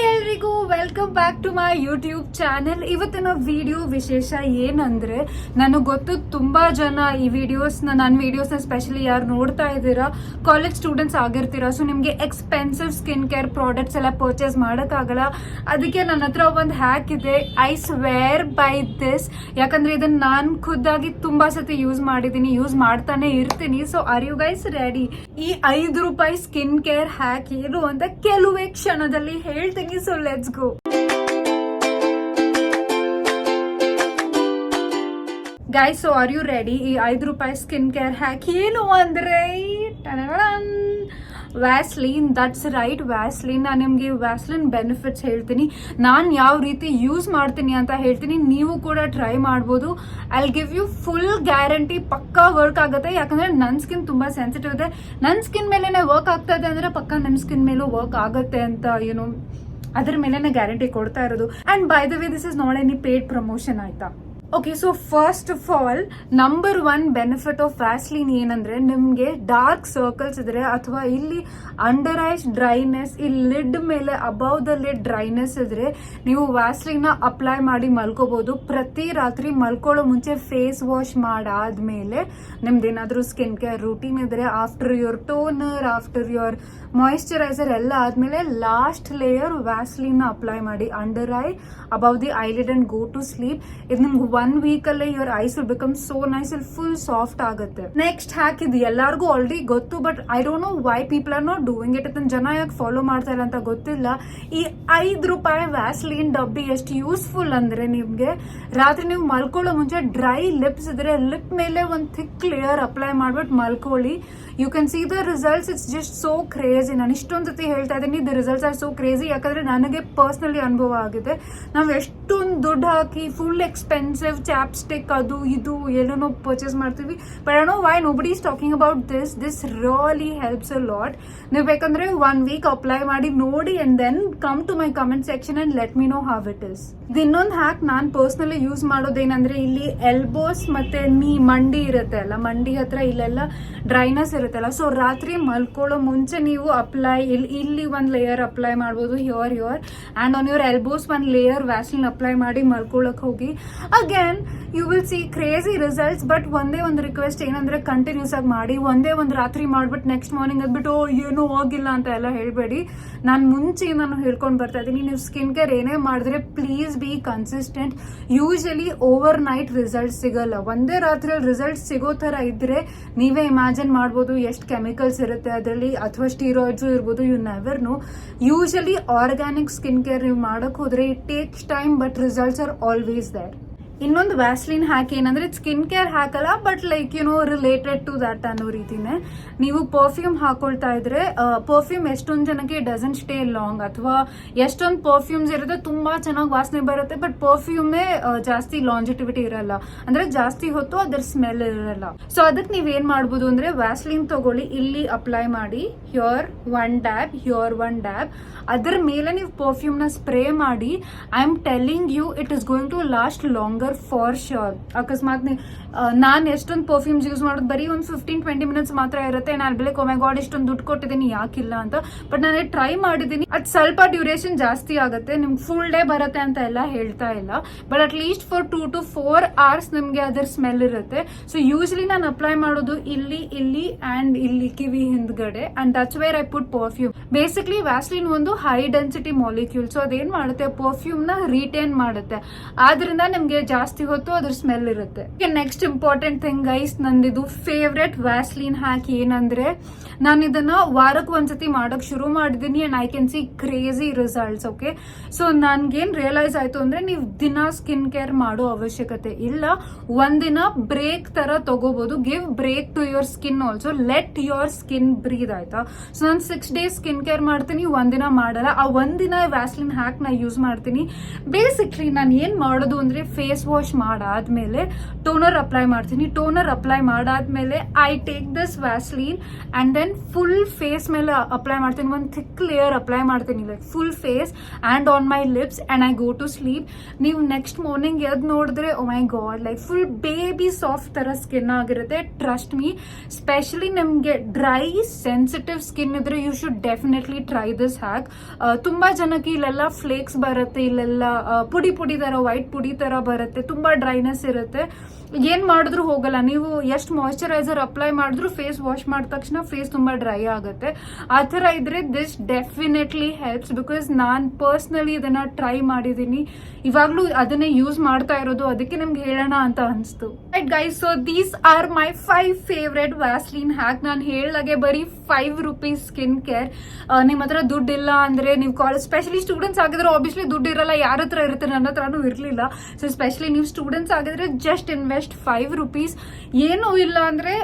Hey, ಎಲ್ರಿಗೂ welcome back to my YouTube channel ಇವತ್ತಿನ video ವಿಶೇಷ ಏನಂದ್ರೆ, ನನಗೆ ಗೊತ್ತು ತುಂಬಾ ಜನ ಈ ವಿಡಿಯೋಸ್ನ ನನ್ನ ವಿಡಿಯೋಸ್ನ ಸ್ಪೆಷಲಿ ಯಾರು ನೋಡ್ತಾ ಇದ್ದೀರಾ ಕಾಲೇಜ್ ಸ್ಟೂಡೆಂಟ್ಸ್ ಆಗಿರ್ತೀರಾ ಸೊ ನಿಮಗೆ ಎಕ್ಸ್ಪೆನ್ಸಿವ್ ಸ್ಕಿನ್ ಕೇರ್ ಪ್ರಾಡಕ್ಟ್ಸ್ ಎಲ್ಲ ಪರ್ಚೇಸ್ ಮಾಡೋಕ್ಕಾಗಲ್ಲ. ಅದಕ್ಕೆ ನನ್ನ ಹತ್ರ ಒಂದು ಹ್ಯಾಕ್ ಇದೆ. ಐ ಸ್ವೇರ್ ಬೈ ದಿಸ್ ಯಾಕಂದ್ರೆ ಇದನ್ನ ನಾನು ಖುದ್ದಾಗಿ ತುಂಬಾ ಸತಿ ಯೂಸ್ ಮಾಡಿದ್ದೀನಿ ಯೂಸ್ ಮಾಡ್ತಾನೆ ಇರ್ತೀನಿ. So are you guys ready ಈ ಐದು ರೂಪಾಯಿ ಸ್ಕಿನ್ ಕೇರ್ ಹ್ಯಾಕ್ ಏನು ಅಂತ ಕೆಲವೇ ಕ್ಷಣದಲ್ಲಿ ಹೇಳ್ತೀನಿ. So let's go guys so are you ready ಈ ಐದು ರೂಪಾಯಿ ಸ್ಕಿನ್ ಕೇರ್ ಹ್ಯಾಕ್ ಏನು ಅಂದ್ರೆ? ವ್ಯಾಸ್ಲಿನ್ ದಟ್ಸ್ ರೈಟ್ ವ್ಯಾಸ್ಲಿನ್ ನಾನು ನಿಮಗೆ ವ್ಯಾಸ್ಲಿನ್ ಬೆನಿಫಿಟ್ಸ್ ಹೇಳ್ತೀನಿ. ನಾನು ಯಾವ ರೀತಿ ಯೂಸ್ ಮಾಡ್ತೀನಿ ಅಂತ ಹೇಳ್ತೀನಿ. ನೀವು ಕೂಡ ಟ್ರೈ ಮಾಡ್ಬೋದು. I give you full guarantee ಪಕ್ಕಾ ವರ್ಕ್ ಆಗುತ್ತೆ. ಯಾಕಂದ್ರೆ ನನ್ನ ಸ್ಕಿನ್ ತುಂಬ ಸೆನ್ಸಿಟಿವ್ ಇದೆ. ನನ್ನ ಸ್ಕಿನ್ ಮೇಲೇ ವರ್ಕ್ ಆಗ್ತಾ ಇದೆ ಅಂದರೆ ಪಕ್ಕ ನಿಮ್ಮ ಸ್ಕಿನ್ ಮೇಲೂ ವರ್ಕ್ ಆಗುತ್ತೆ ಅಂತ ಏನು ಅದ್ರ ಮೇಲೆನೆ ಗ್ಯಾರಂಟಿ ಕೊಡ್ತಾ ಇರೋದು. And by the way this is not any paid promotion ಆಯ್ತಾ? Okay so first of all number one benefit of Vaseline ಏನಂದ್ರೆ ನಿಮಗೆ ಡಾರ್ಕ್ ಸರ್ಕಲ್ಸ್ ಇದ್ರೆ ಅಥವಾ ಇಲ್ಲಿ ಅಂಡರ್ ಐಸ್ ಡ್ರೈನೆಸ್ ಈ ಲಿಡ್ ಮೇಲೆ ಅಬೌವ್ ದ ಲಿಡ್ ಡ್ರೈನೆಸ್ ಇದ್ರೆ ನೀವು ವ್ಯಾಸ್ಲಿನ್ ಅಪ್ಲೈ ಮಾಡಿ ಮಲ್ಕೋಬಹುದು ಪ್ರತಿ ರಾತ್ರಿ ಮಲ್ಕೊಳ್ಳೋ ಮುಂಚೆ ಫೇಸ್ ವಾಶ್ ಮಾಡಾದ್ಮೇಲೆ ನಿಮ್ದು ಏನಾದರೂ ಸ್ಕಿನ್ ಕೇರ್ ರೂಟೀನ್ ಇದ್ರೆ after your toner after your moisturiser ಎಲ್ಲ ಆದ್ಮೇಲೆ ಲಾಸ್ಟ್ ಲೇಯರ್ ವ್ಯಾಸ್ಲಿನ್ ಅಪ್ಲೈ ಮಾಡಿ. Under eye above the eyelid and go to sleep ಇದು ನಿಮ್ಗೆ ಒನ್ ವೀಕ್ ಅಲ್ಲೇ your eyes will become so nice ಇಲ್ಲಿ ಫುಲ್ ಸಾಫ್ಟ್ ಆಗುತ್ತೆ. Next hack ಇದು ಎಲ್ಲರಿಗೂ ಆಲ್ರೆಡಿ ಗೊತ್ತು but I don't know why people are not doing it ಅದನ್ನ ಜನ ಯಾಕೆ ಫಾಲೋ ಮಾಡ್ತಾ ಇಲ್ಲ ಅಂತ ಗೊತ್ತಿಲ್ಲ. ಈ ಐದು ರೂಪಾಯಿ ವ್ಯಾಸ್ಲಿನ್ ಡಬ್ಬಿ ಎಷ್ಟು ಯೂಸ್ಫುಲ್ ಅಂದ್ರೆ ನಿಮ್ಗೆ, ರಾತ್ರಿ ನೀವು ಮಲ್ಕೊಳ್ಳೋ ಮುಂಚೆ ಡ್ರೈ ಲಿಪ್ಸ್ ಇದ್ರೆ ಲಿಪ್ ಮೇಲೆ ಒಂದು ಥಿಕ್ ಲೇಯರ್ ಅಪ್ಲೈ ಮಾಡ್ಬಿಟ್ಟು ಮಲ್ಕೊಳ್ಳಿ. You can see the results it's just so crazy ನಾನು ಇಷ್ಟೊಂದು ಸತಿ ಹೇಳ್ತಾ ಇದ್ದೀನಿ the results are so crazy ಯಾಕಂದ್ರೆ ನನಗೆ ಪರ್ಸ್ನಲಿ ಅನುಭವ ಆಗಿದೆ. ನಾವು ಎಷ್ಟೊಂದು ದುಡ್ಡು ಹಾಕಿ ಫುಲ್ ಎಕ್ಸ್ಪೆನ್ಸಿವ್ ಚಾಪ್ಸ್ಟಿಕ್ ಅದು ಇದು ಏನೇನೋ ಪರ್ಚೇಸ್ ಮಾಡ್ತೀವಿ. But I why nobody is talking about this this really helps a lot ನೀವು ಬೇಕಂದ್ರೆ ಒನ್ ವೀಕ್ ಅಪ್ಲೈ ಮಾಡಿ ನೋಡಿ and then come to my comment section and let me know how it is ಇನ್ನೊಂದು hack ನಾನು personally use ಮಾಡೋದೇನಂದ್ರೆ ಇಲ್ಲಿ elbows ಮತ್ತೆ ನೀ ಮಂಡಿ ಇರುತ್ತೆ ಅಲ್ಲ? ಮಂಡಿ ಹತ್ರ ಇಲ್ಲೆಲ್ಲ ಡ್ರೈನೆಸ್ ಇರುತ್ತಲ್ಲ ಸೊ ರಾತ್ರಿ ಮಲ್ಕೊಳ್ಳೋ ಮುಂಚೆ ನೀವು ಅಪ್ಲೈ ಇಲ್ಲಿ ಇಲ್ಲಿ ಒಂದು ಲೇಯರ್ ಅಪ್ಲೈ ಮಾಡ್ಬೋದು here your and on your elbows ಒಂದು ಲೇಯರ್ ವ್ಯಾಸ್ಲಿನ್ ಅಪ್ಲೈ ಮಾಡಿ ಮಲ್ಕೊಳ್ಳೋಕೆ ಹೋಗಿ. Again you will see crazy results but ಒಂದೇ ಒಂದು ರಿಕ್ವೆಸ್ಟ್ ಏನಂದ್ರೆ ಕಂಟಿನ್ಯೂಸ್ ಆಗಿ ಮಾಡಿ. ಒಂದೇ ಒಂದು ರಾತ್ರಿ ಮಾಡ್ಬಿಟ್ಟು ನೆಕ್ಸ್ಟ್ ಮಾರ್ನಿಂಗ್ ಅದ್ಬಿಟ್ಟು "ಓ, ಏನೂ ಹೋಗಿಲ್ಲ ಅಂತ ಎಲ್ಲ ಹೇಳಬೇಡಿ. ನಾನು ಮುಂಚೆ ನಾನು ಹೇಳ್ಕೊಂಡು ಬರ್ತಾ ಇದ್ದೀನಿ. ನೀವು ಸ್ಕಿನ್ ಕೇರ್ ಏನೇ ಮಾಡಿದ್ರೆ please be consistent usually overnight result ಸಿಗಲ್ಲ. ಒಂದೇ ರಾತ್ರಿಯಲ್ಲಿ ರಿಸಲ್ಟ್ ಸಿಗೋ ಥರ ಇದ್ರೆ ನೀವೇ ಇಮ್ಯಾಜಿನ್ ಮಾಡ್ಬೋದು ಎಷ್ಟು ಕೆಮಿಕಲ್ಸ್ ಇರುತ್ತೆ ಅದರಲ್ಲಿ, ಅಥವಾ ಸ್ಟೀರಾಯ್ಡ್ಸು ಇರ್ಬೋದು you never know usually organic skin care ನೀವು ಮಾಡಕ್ ಹೋದರೆ it takes time but results are always there ಇನ್ನೊಂದು ವ್ಯಾಸ್ಲಿನ್ ಹಾಕಿ ಏನಂದ್ರೆ ಸ್ಕಿನ್ ಕೇರ್ ಹಾಕಲ್ಲ but like you know related to that ಅನ್ನೋ ರೀತಿನೇ. ನೀವು ಪರ್ಫ್ಯೂಮ್ ಹಾಕೊಳ್ತಾ ಇದ್ರೆ ಪರ್ಫ್ಯೂಮ್ ಎಷ್ಟೊಂದು ಜನಕ್ಕೆ ಡಸನ್ ಸ್ಟೇ ಲಾಂಗ್ ಅಥವಾ ಎಷ್ಟೊಂದು ಪರ್ಫ್ಯೂಮ್ಸ್ ಇರುತ್ತೆ ತುಂಬಾ ಚೆನ್ನಾಗಿ ವಾಸನೆ ಬರುತ್ತೆ ಬಟ್ ಪರ್ಫ್ಯೂಮೇ ಜಾಸ್ತಿ ಲಾಂಜಿಟಿವಿಟಿ ಇರಲ್ಲ. ಅಂದ್ರೆ ಜಾಸ್ತಿ ಹೊತ್ತು ಅದ್ರ ಸ್ಮೆಲ್ ಇರಲ್ಲ. ಸೊ ಅದಕ್ಕೆ ನೀವು ಏನ್ ಮಾಡ್ಬೋದು ಅಂದ್ರೆ ವ್ಯಾಸ್ಲಿನ್ ತಗೊಳ್ಳಿ, ಇಲ್ಲಿ ಅಪ್ಲೈ ಮಾಡಿ here one dab here one dab ಅದ್ರ ಮೇಲೆ ನೀವು ಪರ್ಫ್ಯೂಮ್ನ ಸ್ಪ್ರೇ ಮಾಡಿ I am telling you it is going to last longer for sure. ಅಕಸ್ಮಾತ್ ನಾನ್ ಎಷ್ಟೊಂದು ಪರ್ಫ್ಯೂಮ್ಸ್ ಯೂಸ್ ಮಾಡೋದು, ಬರೀ ಒಂದು ಫಿಫ್ಟೀನ್ ಟ್ವೆಂಟಿ ಮಿನಿಟ್ಸ್ ಮಾತ್ರ ಇರುತ್ತೆ. ನಾನು ಬೆಳಗ್ಗೆ ಒಮ್ಮೆ ಗಾಡ್ ಇಷ್ಟೊಂದು ದುಡ್ಡು ಕೊಟ್ಟಿದ್ದೀನಿ ಯಾಕಿಲ್ಲ ಅಂತ. ಬಟ್ ನಾನು ಟ್ರೈ ಮಾಡಿದ್ದೀನಿ ಅದು ಸ್ವಲ್ಪ ಡ್ಯೂರೇಷನ್ ಜಾಸ್ತಿ ಆಗುತ್ತೆ. ನಿಮ್ಗೆ ಫುಲ್ ಡೇ ಬರುತ್ತೆ ಅಂತ ಎಲ್ಲ ಹೇಳ್ತಾ ಇಲ್ಲ. But at least for two to four hours ನಿಮಗೆ ಅದರ ಸ್ಮೆಲ್ ಇರುತ್ತೆ. ಸೊ ಯೂಶಲಿ ನಾನು ಅಪ್ಲೈ ಮಾಡೋದು ಇಲ್ಲಿ ಇಲ್ಲಿ ಅಂಡ್ ಇಲ್ಲಿ ಕಿವಿ ಹಿಂದ್ಗಡೆ. And that's where I put perfume basically Vaseline ಒಂದು ಹೈ ಡೆನ್ಸಿಟಿ ಮಾಲಿಕ್ಯೂಲ್ ಸೊ ಅದೇನ್ ಮಾಡುತ್ತೆ? ಪರ್ಫ್ಯೂಮ್ನ ರಿಟೇನ್ ಮಾಡುತ್ತೆ. ಆದ್ರಿಂದ ನಿಮ್ಗೆ ಜಾಸ್ತಿ ಹೊತ್ತು ಅದ್ರ ಸ್ಮೆಲ್ ಇರುತ್ತೆ. ನೆಕ್ಸ್ಟ್ ಇಂಪಾರ್ಟೆಂಟ್ ಥಿಂಗ್ ಗೈಸ್ ನಂದಿದು ಫೇವ್ರೆಟ್ ವ್ಯಾಸ್ಲಿನ್ ಹಾಕಿ ಏನಂದ್ರೆ, ನಾನು ಇದನ್ನ ವಾರಕ್ಕೆ ಒಂದ್ಸತಿ ಮಾಡಕ್ ಶುರು ಮಾಡಿದೀನಿ and I can see crazy results okay so ನನ್ಗೇನ್ ರಿಯಲೈಸ್ ಆಯ್ತು ಅಂದ್ರೆ ನೀವು ದಿನ ಸ್ಕಿನ್ ಕೇರ್ ಮಾಡೋ ಅವಶ್ಯಕತೆ ಇಲ್ಲ. ಒಂದಿನ ಬ್ರೇಕ್ ತರ ತಗೋಬಹುದು give break to your skin also let your skin breathe ಆಯ್ತಾ? ಸೊ ನಾನು ಸಿಕ್ಸ್ ಡೇಸ್ ಸ್ಕಿನ್ ಕೇರ್ ಮಾಡ್ತೀನಿ, ಒಂದಿನ ಮಾಡಲ್ಲ. ಆ ಒಂದಿನ ವ್ಯಾಸ್ಲಿನ್ ಹ್ಯಾಕ್ನ ಯೂಸ್ ಮಾಡ್ತೀನಿ. ಬೇಸಿಕ್ಲಿ ನಾನು ಏನ್ ಮಾಡೋದು ಅಂದ್ರೆ ಫೇಸ್ ವಾಶ್ ಮಾಡಾದ್ಮೇಲೆ ಟೋನರ್ ಅಪ್ಲೈ ಮಾಡ್ತೀನಿ. ಟೋನರ್ ಅಪ್ಲೈ ಮಾಡಾದ್ಮೇಲೆ I take this Vaseline and then full face ಮೇಲೆ ಅಪ್ಲೈ ಮಾಡ್ತೀನಿ. ಒಂದು ಥಿಕ್ ಲೇಯರ್ ಅಪ್ಲೈ ಮಾಡ್ತೀನಿ like full face and on my lips and I go to sleep ನೀವು ನೆಕ್ಸ್ಟ್ ಮಾರ್ನಿಂಗ್ ಎದ್ದು ನೋಡಿದ್ರೆ ಓ my god like full baby soft ಥರ skin ಆಗಿರುತ್ತೆ. Trust me specially ನಿಮಗೆ ಡ್ರೈ ಸೆನ್ಸಿಟಿವ್ ಸ್ಕಿನ್ ಇದ್ರೆ you should definitely try this hack ತುಂಬ ಜನಕ್ಕೆ ಇಲ್ಲೆಲ್ಲ ಫ್ಲೇಕ್ಸ್ ಬರುತ್ತೆ ಇಲ್ಲೆಲ್ಲ ಆ, ಪುಡಿ ಪುಡಿ ಥರ ವೈಟ್ ಪುಡಿ ಥರ ಬರುತ್ತೆ. ತುಂಬ ಡ್ರೈನೆಸ್ ಇರುತ್ತೆ. ಏನು ಮಾಡಿದ್ರು ಹೋಗಲ್ಲ. ನೀವು ಎಷ್ಟು ಮಾಯಶ್ಚರೈಸರ್ ಅಪ್ಲೈ ಮಾಡಿದ್ರು ಫೇಸ್ ವಾಶ್ ಮಾಡಿದ ತಕ್ಷಣ ಫೇಸ್ ತುಂಬ ಡ್ರೈ ಆಗುತ್ತೆ. ಆ ಥರ ಇದ್ರೆ ದಿಸ್ ಡೆಫಿನೆಟ್ಲಿ ಹೆಲ್ಪ್ಸ್ ಬಿಕಾಸ್ ನಾನು ಪರ್ಸ್ನಲಿ ಇದನ್ನ ಟ್ರೈ ಮಾಡಿದ್ದೀನಿ. ಇವಾಗಲೂ ಅದನ್ನೇ ಯೂಸ್ ಮಾಡ್ತಾ ಇರೋದು. ಅದಕ್ಕೆ ನಿಮ್ಗೆ ಹೇಳೋಣ ಅಂತ ಅನಿಸ್ತು. Right guys so these are my five favourite Vaseline hack ನಾನು ಹೇಳಗೆ ಬರೀ ಫೈವ್ ರುಪೀಸ್ ಸ್ಕಿನ್ ಕೇರ್ ನಿಮ್ಮ ಹತ್ರ ದುಡ್ಡು ಇಲ್ಲ ಅಂದರೆ ನೀವು ಕಾಲೇಜ್ ಸ್ಪೆಷಲಿ ಸ್ಟೂಡೆಂಟ್ಸ್ ಆಗಿದ್ರೆ ಆಬ್ವಿಯಸ್ಲಿ ದುಡ್ಡು ಇರಲ್ಲ. ಯಾರ ಹತ್ರ ಇರುತ್ತೆ? ನನ್ನ ಹತ್ರನೂ ಇರಲಿಲ್ಲ. ಸೊ ಸ್ಪೆಷಲಿ ನೀವು ಸ್ಟೂಡೆಂಟ್ಸ್ ಆಗಿದ್ರೆ ಜಸ್ಟ್ ಇನ್ವೆಸ್ಟ್ ಫೈವ್ ರುಪೀಸ್ ಏನೂ ಇಲ್ಲ ಅಂದರೆ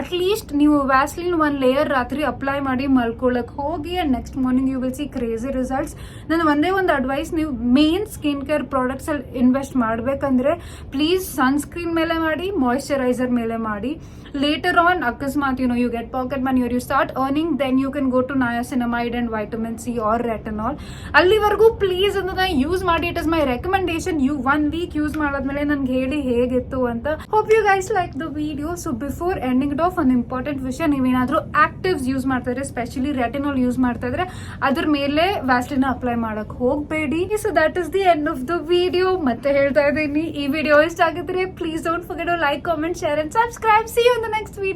ಅಟ್ಲೀಸ್ಟ್ ನೀವು ವ್ಯಾಸ್ಲಿನ್ ಒಂದು ಲೇಯರ್ ರಾತ್ರಿ ಅಪ್ಲೈ ಮಾಡಿ ಮಲ್ಕೊಳ್ಳೋಕೆ ಹೋಗಿ and next morning you will see crazy results ನಾನು ಒಂದೇ ಒಂದು ಅಡ್ವೈಸ್ ನೀವು ಮೇನ್ ಸ್ಕಿನ್ ಕೇರ್ ಪ್ರಾಡಕ್ಟ್ಸಲ್ಲಿ ಇನ್ವೆಸ್ಟ್ ಮಾಡಬೇಕಂದ್ರೆ ಪ್ಲೀಸ್ ಸನ್ಸ್ಕ್ರೀನ್ ಮೇಲೆ ಮಾಡಿ ಮಾಯಶ್ಚರೈಸರ್ ಮೇಲೆ ಮಾಡಿ. ಲೇಟರ್ ಆನ್ ಅಕಸ್ಮಾತ್ you know you get pocket money you start earning then you can go to niacinamide and vitamin C or retinol ಅಲ್ಲಿವರೆಗೂ ಪ್ಲೀಸ್ ಅನ್ನೋದನ್ನ ಯೂಸ್ ಮಾಡಿ. It is my recommendation you one week use ಮಾಡಾದ್ಮೇಲೆ ನನ್ಗೆ ಹೇಳಿ ಹೇಗಿತ್ತು ಅಂತ. Hope you guys like the video so before ending it of ಒಂದು important ವಿಷಯ ನೀವೇನಾದ್ರೂ ಆಕ್ಟಿವ್ಸ್ ಯೂಸ್ ಮಾಡ್ತಾ ಇದ್ರೆ ಸ್ಪೆಷಲಿ ರೆಟಿನಾಲ್ ಯೂಸ್ ಮಾಡ್ತಾ ಇದ್ರೆ, ಅದ್ರ ಮೇಲೆ ವ್ಯಾಸ್ಲಿನ ಅಪ್ಲೈ ಮಾಡಕ್ ಹೋಗಬೇಡಿ. So that is the end of the video ಮತ್ತೆ ಹೇಳ್ತಾ ಇದ್ದೀನಿ, ಈ ವಿಡಿಯೋ ಇಷ್ಟ ಆಗಿದ್ರೆ please don't forget like comment share and subscribe see in the next video